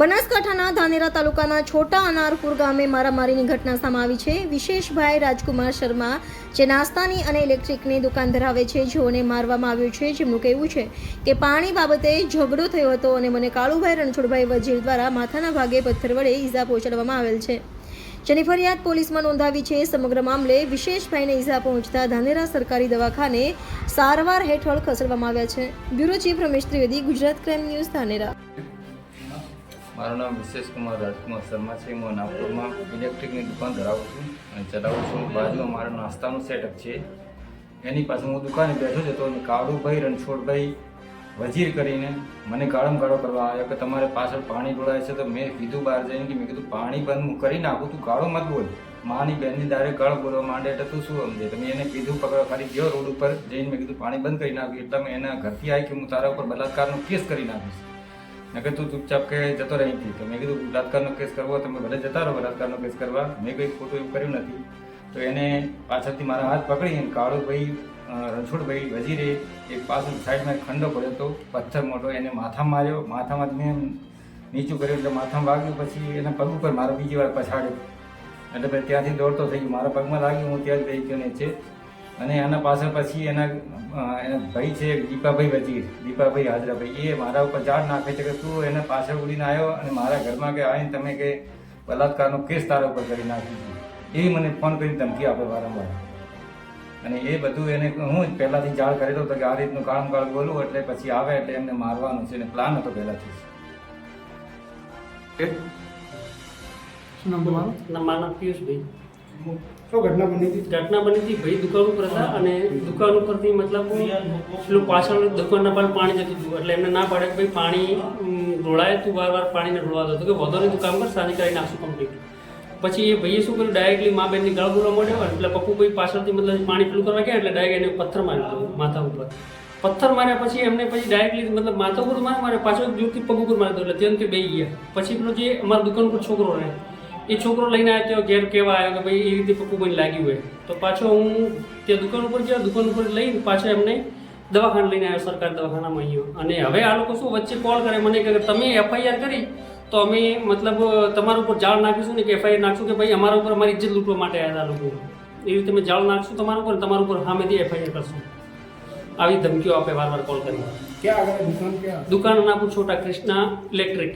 બનાસકાંઠાના ધાનેરા તાલુકાના છોટા અનારપુર ગામે મારામારીની ઘટના સામે આવી છે. વિશેષભાઈ રાજકુમાર શર્મા, જે નાસ્તાની અને ઇલેક્ટ્રિકની દુકાન ધરાવે છે, જેઓને મારવામાં આવ્યું છે, જેમનું કહેવું છે કે પાણી બાબતે ઝઘડો થયો હતો અને મને કાળુભાઈ રણછોડભાઈ વજીર દ્વારા માથાના ભાગે પથ્થર વડે ઈજા પહોંચાડવામાં આવેલ છે. જેની ફરિયાદ પોલીસમાં નોંધાવી છે. સમગ્ર મામલે વિશેષભાઈને ઈજા પહોંચતા ધાનેરા સરકારી દવાખાને સારવાર હેઠળ ખસેડવામાં આવ્યા છે. Bureau chief Ramesh Trivedi, Gujarat crime news, Dhanera. મારું નામ વિશેષ કુમાર રાજકુમાર શર્મા છે. હું નાગપુરમાં ઇલેક્ટ્રિકની દુકાન ધરાવું છું અને ચલાવું છું. બાજુમાં મારો નાસ્તાનું સેટઅપ છે. એની પાસે હું દુકાને બેઠો હતો અને કાળુભાઈ રણછોડભાઈ વજીર કરીને મને ગાળમ ગાળો કરવા આવ્યો કે તમારે પાછળ પાણી ઢોળાય છે તો મેં કીધું બહાર જઈને કે મેં કીધું પાણી બંધ હું કરી નાખું. તું ગાળો મત બોલ. માની બેનની દારે ગાળ બોલવા માંડે એટલે તું શું સમજે? તમે એને કીધું પકડવા ખાલી ગયો રોડ ઉપર જઈને મેં કીધું, પાણી બંધ કરી નાખ્યું એટલે મેં એના ઘરથી આવી કે હું તારા ઉપર બલાત્કારનો કેસ કરી નાખીશ. મેં તું ચૂપચાપ કે જતો રહી હતી તો મેં કીધું બલાત્કારનો કેસ કરવો તમે ભલે જતા રહો બલાત્કારનો કેસ કરવા. મેં કંઈ ખોટું એવું કર્યું નથી. તો એને પાછળથી મારા હાથ પકડી અને કાળુભાઈ રણછોડભાઈ વજીરે એક પાછળ સાઈડમાં ખંડો પડ્યો હતો, પથ્થર મોટો એને માથામાં માર્યો. માથામાં મેં નીચું કર્યું એટલે માથામાં વાગ્યું, પછી એના પગ ઉપર મારો બીજી વાર પછાડ્યો. એટલે પછી ત્યાંથી દોડતો થઈ ગયો. મારા પગમાં લાગ્યું, હું ત્યાં જ બેસી ગયો નીચે અને એના પાછળ પછી એના એના ભાઈ છે દીપાભાઈ વજીર. દીપાભાઈ હાજરાભાઈ. એ મારા ઉપર ઝાડ નાખે છે કે તું એને પાછળ ઉડીને આવ્યો અને મારા ઘરમાં કે આવીને તમે કે બલાત્કારનો કેસ તારા ઉપર કરી નાખી એ મને ફોન કરીને ધમકી આપે વારંવાર. અને એ બધું એને હું જ પહેલાંથી જાણ કરેલો હતો કે આ રીતનું કાળમ કાળ બોલું એટલે પછી આવે એટલે એમને મારવાનું છે. અને પ્લાન હતો પહેલાંથી. શું નામ તમારું? મારું પિયુષભાઈ. શું ઘટના બની હતી? ઘટના બની હતી, ભાઈ દુકાન ઉપર હતા અને દુકાન ઉપરથી મતલબ પેલું પાછળ દુકાનના પર પાણી જતું હતું, એટલે એમને ના પાડે કે ભાઈ પાણી ઢોળાય તું વાર વાર પાણીને ઢોળવા દો. કે વધો નહીં તું કામ કર સાંજે કરી નાખશું કમ્પ્લીટ પછી એ ભાઈએ શું કર્યું? ડાયરેક્ટલી મા બેનની ગળ બોલવા માંડ્યો એટલે પપ્પુ ભાઈ પાછળથી મતલબ પાણી પેલું કરવા ગયા એટલે ડાયરેક્ટ એને પથ્થર મારી માથા ઉપર. પથ્થર માર્યા પછી એમને પછી ડાયરેક્ટલી મતલબ માથા ઉપર મારે મારે પાછળ જોરથી પગ ઉપર મારી એટલે ત્યાં તે બે ગયા. પછી પેલો જે અમારા દુકાન ઉપર છોકરો રહે એ છોકરો લઈને આવ્યો ત્યાં ઘેર કહેવા આવ્યો કે ભાઈ એ રીતે પપ્પુભાઈને લાગ્યું હોય. તો પાછો હું ત્યાં દુકાન ઉપર ગયા દુકાન ઉપર લઈને પાછો એમને દવાખાને લઈને આવ્યો સરકાર દવાખાનામાં અહીંયા. અને હવે આ લોકો શું વચ્ચે કોલ કરે મને કે તમે એફઆઈઆર કરી તો અમે મતલબ તમારા ઉપર જાળ નાખીશું ને કે એફઆઈઆર નાખશું કે ભાઈ અમારા ઉપર અમારી ઇજ્જત લૂંટવા માટે આવ્યા લોકો. એ રીતે અમે જાળ નાખશું તમારા ઉપર તમારા ઉપર સામેથી એફઆઈઆર કરશું. આવી ધમકીઓ આપે વાર વાર કોલ કરી દુકાન દુકાનનું નામ છોટા કૃષ્ણા ઇલેક્ટ્રિક